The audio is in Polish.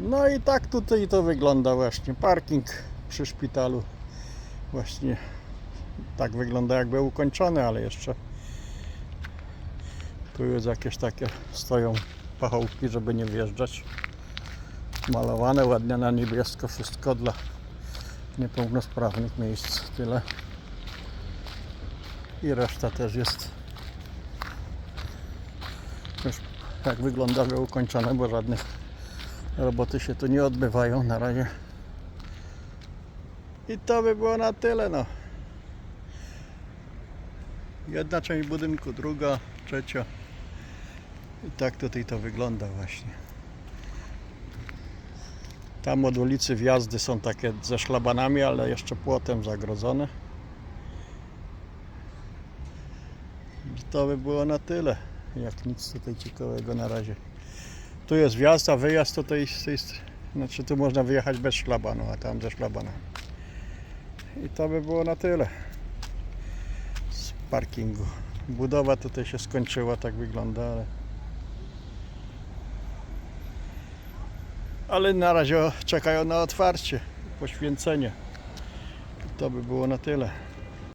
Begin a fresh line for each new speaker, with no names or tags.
No i tak tutaj to wygląda właśnie. Parking przy szpitalu. Właśnie tak wygląda jakby ukończony, ale jeszcze tu jest jakieś takie stoją pachołki, żeby nie wjeżdżać. Malowane ładnie na niebiesko wszystko dla niepełnosprawnych miejsc. Tyle. I reszta też jest już jak wygląda, że ukończone, bo żadnych roboty się tu nie odbywają na razie. I to by było na tyle, no. Jedna część budynku, druga, trzecia. I tak tutaj to wygląda właśnie. Tam od ulicy wjazdy są takie ze szlabanami, ale jeszcze płotem zagrodzone. I to by było na tyle. Jak nic tutaj ciekawego na razie. Tu jest wjazd, a wyjazd z tej st- Znaczy tu można wyjechać bez szlabanu, a tam ze szlabanem. I to by było na tyle z parkingu. Budowa tutaj się skończyła, tak wygląda, ale ale na razie czekają na otwarcie, poświęcenie. I to by było na tyle.